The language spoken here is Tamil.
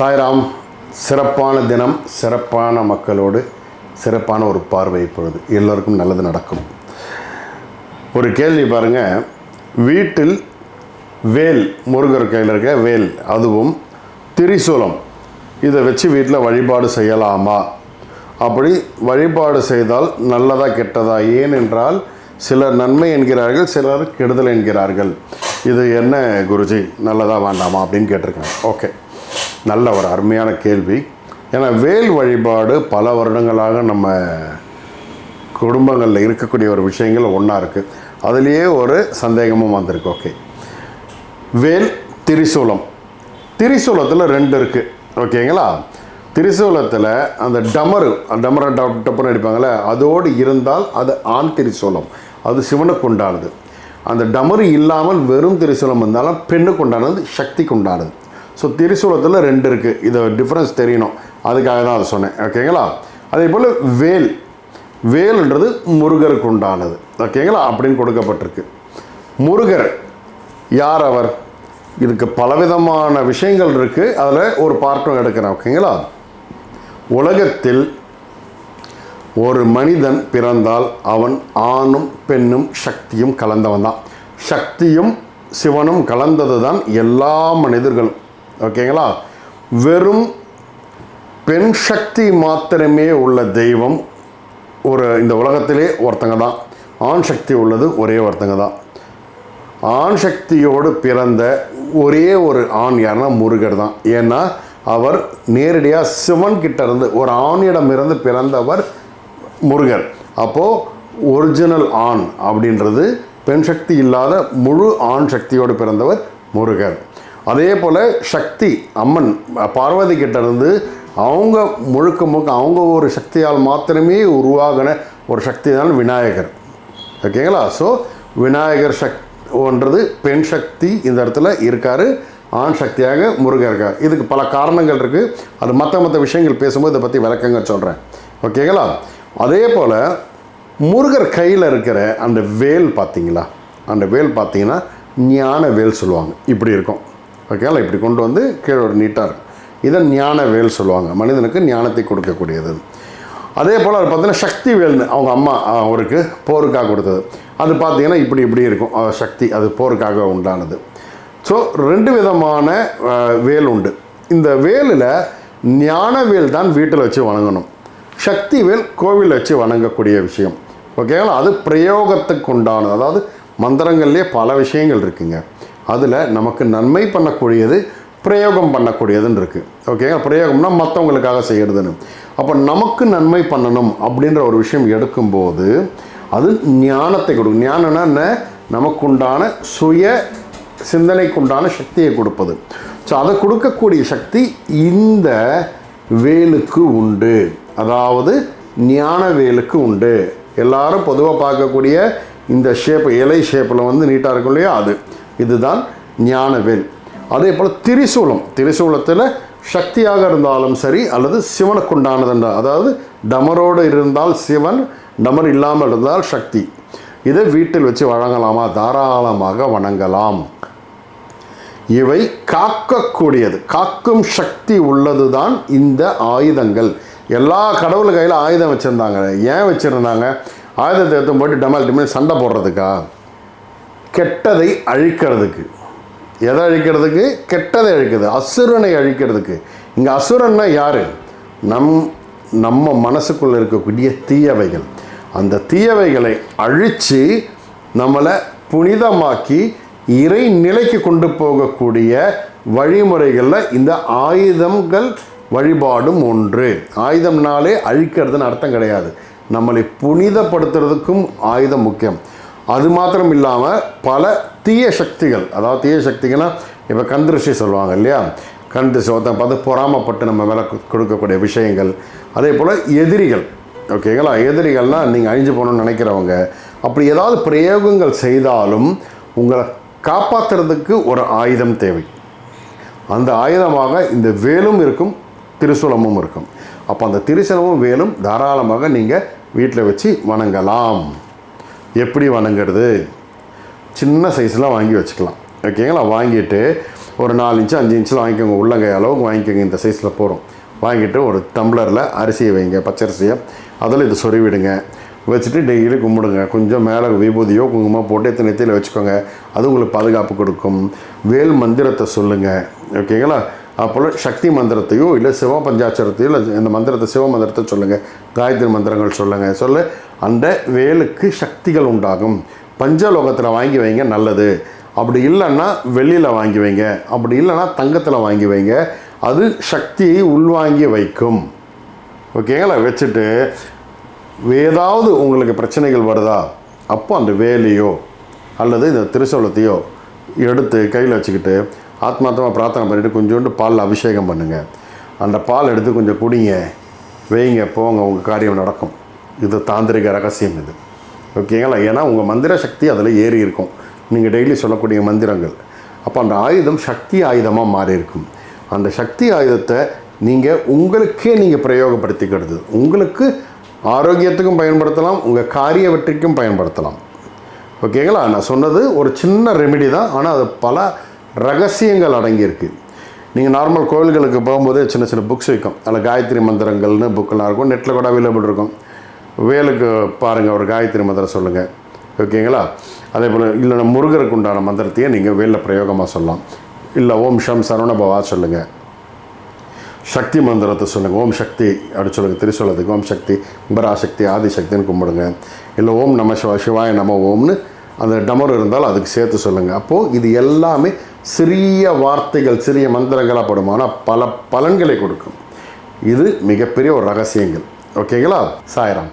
சாய்ராம் சிறப்பான தினம் சிறப்பான மக்களோடு சிறப்பான ஒரு பார்வை இப்பொழுது. எல்லோருக்கும் நல்லது நடக்கும். ஒரு கேள்வி பாருங்க. வீட்டில் வேல் முருகர் கையில் இருக்க வேல் அதுவும் திரிசூலம். இதை வச்சு வீட்டில் வழிபாடு செய்யலாமா? அப்படி வழிபாடு செய்தால் நல்லதா கெட்டதா? ஏனென்றால் சிலர் நன்மை என்கிறார்கள் சிலர் கெடுதல் என்கிறார்கள். இது என்ன குருஜி? நல்லதா வேண்டாமா? அப்படின்னு கேட்டிருக்காங்க. ஓகே. நல்ல ஒரு அருமையான கேள்வி. ஏன்னா வேல் வழிபாடு பல வருடங்களாக நம்ம குடும்பங்களில் இருக்கக்கூடிய ஒரு விஷயங்கள் ஒன்றா இருக்குது அதுலேயே ஒரு சந்தேகமும் வந்திருக்கு. ஓகே. வேல் திரிசூலம். திரிசூலத்தில் ரெண்டு இருக்குது ஓகேங்களா? திரிசூலத்தில் அந்த டமரு டமரை டப்புன்னு அடிப்பாங்களே அதோடு இருந்தால் அது ஆண் திரிசூலம். அது சிவனுக்கு உண்டானது. அந்த டமரு இல்லாமல் வெறும் திரிசூலம் இருந்தாலும் பெண்ணுக்கு உண்டானது சக்திக்கு உண்டானது. ஸோ திரிசூலத்தில் ரெண்டு இருக்குது இது டிஃப்ரென்ஸ் தெரியணும். அதுக்காக தான் அதை சொன்னேன். ஓகேங்களா அதே போல் வேல். வேல்ன்றது முருகருக்கு உண்டானது. ஓகேங்களா அப்படின்னு கொடுக்கப்பட்டிருக்கு. முருகர் யார் அவர்? இதுக்கு பலவிதமான விஷயங்கள் இருக்குது அதில் ஒரு பார்ட்டும் எடுக்கிறேன். ஓகேங்களா உலகத்தில் ஒரு மனிதன் பிறந்தால் அவன் ஆணும் பெண்ணும் சக்தியும் கலந்தவன் தான். சக்தியும் சிவனும் கலந்தது தான் எல்லா மனிதர்களும். ஓகேங்களா? வெறும் பெண் சக்தி மாத்திரமே உள்ள தெய்வம் ஒரு இந்த உலகத்திலே ஒருத்தங்க தான். ஆண் சக்தி உள்ளது ஒரே ஒருத்தங்க தான். ஆண் சக்தியோடு பிறந்த ஒரே ஒரு ஆண் யாருன்னா முருகர் தான். ஏன்னா அவர் நேரடியாக சிவன் கிட்ட இருந்து ஒரு ஆணிடம் இருந்து பிறந்தவர் முருகர். அப்போது ஒரிஜினல் ஆண் அப்படின்றது பெண் சக்தி இல்லாத முழு ஆண் சக்தியோடு பிறந்தவர் முருகர். அதே போல் சக்தி அம்மன் பார்வதி கிட்டேருந்து அவங்க முழுக்க முழுக்க அவங்க ஒரு சக்தியால் மாத்திரமே உருவாகின ஒரு சக்தி தான் விநாயகர். ஓகேங்களா? ஸோ விநாயகர் சக் ஒன்றது பெண் சக்தி இந்த இடத்துல இருக்கார் ஆண் சக்தியாக முருகர் இருக்கார். இதுக்கு பல காரணங்கள் இருக்குது அது மற்ற மற்ற விஷயங்கள் பேசும்போது இதை பற்றி விளக்கங்க சொல்கிறேன் ஓகேங்களா? அதே போல் முருகர் கையில் இருக்கிற அந்த வேல் பார்த்தீங்களா அந்த வேல் பார்த்தீங்கன்னா ஞான வேல் சொல்லுவாங்க. இப்படி இருக்கும். ஓகேங்களா இப்படி கொண்டு வந்து கீழே ஒரு நீட்டாக இருக்கும். இதை ஞான வேல் சொல்லுவாங்க. மனிதனுக்கு ஞானத்தை கொடுக்கக்கூடியது. அதே போல் அது பார்த்தீங்கன்னா சக்தி வேல்னு அவங்க அம்மா அவருக்கு போருக்காக கொடுத்தது. அது பார்த்தீங்கன்னா இப்படி இப்படி இருக்கும். சக்தி அது போருக்காக உண்டானது. ஸோ ரெண்டு விதமான வேல் உண்டு. இந்த வேலில் ஞான வேல் தான் வீட்டில் வச்சு வணங்கணும். சக்தி வேல் கோவிலில் வச்சு வணங்கக்கூடிய விஷயம். ஓகேங்களா? அது பிரயோகத்துக்கு உண்டானது. அதாவது மந்திரங்கள்லேயே பல விஷயங்கள் இருக்குங்க. அதில் நமக்கு நன்மை பண்ணக்கூடியது பிரயோகம் பண்ணக்கூடியதுன்னு இருக்குது ஓகேங்க பிரயோகம்னா மற்றவங்களுக்காக செய்கிறதுன்னு அப்போ நமக்கு நன்மை பண்ணணும் அப்படின்ற ஒரு விஷயம் எடுக்கும்போது அது ஞானத்தை கொடுக்கும். ஞானம்னா என்ன? நமக்குண்டான சுய சிந்தனைக்குண்டான சக்தியை கொடுப்பது. ஸோ அதை கொடுக்கக்கூடிய சக்தி இந்த வேலுக்கு உண்டு. அதாவது ஞான வேலுக்கு உண்டு. எல்லாரும் பொதுவாக பார்க்கக்கூடிய இந்த ஷேப் இலை ஷேப்பில் வந்து நீட்டாக இருக்கும் இல்லையா? அது. இதுதான் ஞானவேல். அதே போல் திரிசூலம். திரிசூலத்தில் சக்தியாக இருந்தாலும் சரி அல்லது சிவனுக்குண்டானது என்றால் அதாவது டமரோடு இருந்தால் சிவன் டமர் இல்லாமல் இருந்தால் சக்தி. இதை வீட்டில் வச்சு வழங்கலாமா? தாராளமாக வணங்கலாம். இவை காக்கக்கூடியது. காக்கும் சக்தி உள்ளது தான் இந்த ஆயுதங்கள். எல்லா கடவுள் கையில் ஆயுதம் வச்சுருந்தாங்க. ஏன் வச்சுருந்தாங்க? ஆயுதத்தை எடுத்து போட்டு டமால் டிமல் சண்டை போடுறதுக்கா? கெட்டதை அழிக்கிறதுக்கு. எதை அழிக்கிறதுக்கு? கெட்டதை அழிக்கிறது அசுரனை அழிக்கிறதுக்கு. இங்கே அசுரன்னா யார்? நம் நம்ம மனசுக்குள்ளே இருக்கக்கூடிய தீயவைகள். அந்த தீயவைகளை அழித்து நம்மளை புனிதமாக்கி இறை நிலைக்கு கொண்டு போகக்கூடிய வழிமுறைகளில் இந்த ஆயுதங்கள் வழிபாடும் ஒன்று. ஆயுதம்னாலே அழிக்கிறதுன்னு அர்த்தம் கிடையாது. நம்மளை புனிதப்படுத்துறதுக்கும் ஆயுதம் முக்கியம். அது மாத்திரம் இல்லாமல் பல தீய சக்திகள் அதாவது தீய சக்திகள்னா இப்போ கந்திருஷ்டி சொல்லுவாங்க இல்லையா? கண்டு திருஷ்டி ஒருத்தன் பார்த்து பொறாமப்பட்டு நம்ம மேலே கொடுக்கக்கூடிய விஷயங்கள். அதே போல் எதிரிகள் ஓகேங்களா எதிரிகள்னால் நீங்கள் அழிஞ்சு போகணும்னு நினைக்கிறவங்க அப்படி ஏதாவது பிரயோகங்கள் செய்தாலும் உங்களை காப்பாற்றுறதுக்கு ஒரு ஆயுதம் தேவை. அந்த ஆயுதமாக இந்த வேலும் இருக்கும் திரிசூலமும் இருக்கும். அப்போ அந்த திரிசூலமும் வேலும் தாராளமாக நீங்கள் வீட்டில் வச்சு வணங்கலாம். எப்படி வணங்குறது? சின்ன சைஸில் வாங்கி வச்சுக்கலாம். ஓகேங்களா? வாங்கிட்டு ஒரு நாலு இன்ச்சு அஞ்சு இன்ச்சில் வாங்கிக்கோங்க. உள்ளங்கை அளவுக்கு வாங்கிக்கோங்க. இந்த சைஸில் போகிறோம் வாங்கிட்டு ஒரு டம்ளரில் அரிசியை வைங்க. பச்சரிசியை. அதில் இது சொருவிடுங்க. வச்சுட்டு டெய்லி கும்பிடுங்க. கொஞ்சம் மேலே விபூதியோ குங்குமம் போட்டு எத்தனை நெத்தியில் வச்சுக்கோங்க. அது உங்களுக்கு பாதுகாப்பு கொடுக்கும். வேல் மந்திரத்தை சொல்லுங்கள் ஓகேங்களா? அப்புறம் சக்தி மந்திரத்தையோ இல்லை சிவ பஞ்சாட்சரத்தையோ இல்லை இந்த மந்திரத்தை சிவ மந்திரத்தை சொல்லுங்கள் காயத்ரி மந்திரங்கள் சொல்லுங்கள் சொல்ல அந்த வேலுக்கு சக்திகள் உண்டாகும். பஞ்சலோகத்தில் வாங்கி வைங்க நல்லது. அப்படி இல்லைன்னா வெளியில் வாங்கி வைங்க. அப்படி இல்லைன்னா தங்கத்தில் வாங்கி வைங்க. அது சக்தியை உள்வாங்கி வைக்கும். ஓகேங்களா? வச்சுட்டு ஏதாவது உங்களுக்கு பிரச்சனைகள் வருதா அப்போ அந்த வேலையோ அல்லது இந்த திருசூலத்தையோ எடுத்து கையில் வச்சுக்கிட்டு ஆத்மார்த்தமாக பிரார்த்தனை பண்ணிவிட்டு கொஞ்சோண்டு பாலில் அபிஷேகம் பண்ணுங்கள் அந்த பால் எடுத்து கொஞ்சம் குடிங்க. வைங்க போங்க உங்கள் காரியம் நடக்கும். இது தாந்திரிக ரகசியம் இது. ஓகேங்களா ஏன்னா உங்கள் மந்திர சக்தி அதில் ஏறி இருக்கும். நீங்கள் டெய்லி சொல்லக்கூடிய மந்திரங்கள். அப்போ அந்த ஆயுதம் சக்தி ஆயுதமாக மாறி இருக்கும். அந்த சக்தி ஆயுதத்தை நீங்கள் உங்களுக்கே நீங்கள் பிரயோகப்படுத்திக்கிறது. உங்களுக்கு ஆரோக்கியத்துக்கும் பயன்படுத்தலாம் உங்கள் காரிய வெற்றிக்கும் பயன்படுத்தலாம். ஓகேங்களா நான் சொன்னது ஒரு சின்ன ரெமெடி தான். ஆனால் அது பல ரகசியங்கள் அடங்கியிருக்கு. நீங்கள் நார்மல் கோவில்களுக்கு போகும்போது சின்ன சின்ன புக்ஸ் விற்கும் அதில் காயத்ரி மந்திரங்கள்னு புக்கெல்லாம் இருக்கும். நெட்டில் கூட அவைலபிள் இருக்கும். வேலுக்கு பாருங்கள் ஒரு காயத்ரி மந்திரம் சொல்லுங்கள் ஓகேங்களா? அதே போல் இல்லைன்னா முருகருக்கு உண்டான மந்திரத்தையே நீங்கள் வேலில் பிரயோகமாக சொல்லலாம். இல்லை ஓம் ஷம் சரவணபவா சொல்லுங்கள் சக்தி மந்திரத்தை சொல்லுங்கள் ஓம் சக்தி அப்படி சொல்லுங்கள் திருச்சொல்லத்துக்கு ஓம் சக்தி பராசக்தி ஆதிசக்தின்னு கும்பிடுங்க. இல்லை ஓம் நம சிவா சிவாய நம ஓம்னு அந்த டமர் இருந்தால் அதுக்கு சேர்த்து சொல்லுங்கள் அப்போது இது எல்லாமே சிறிய வார்த்தைகள் சிறிய மந்திரங்களாக படும். ஆனால் பல பலன்களை கொடுக்கும். இது மிகப்பெரிய ஒரு ரகசியங்கள். ஓகேங்களா? சாயராம்.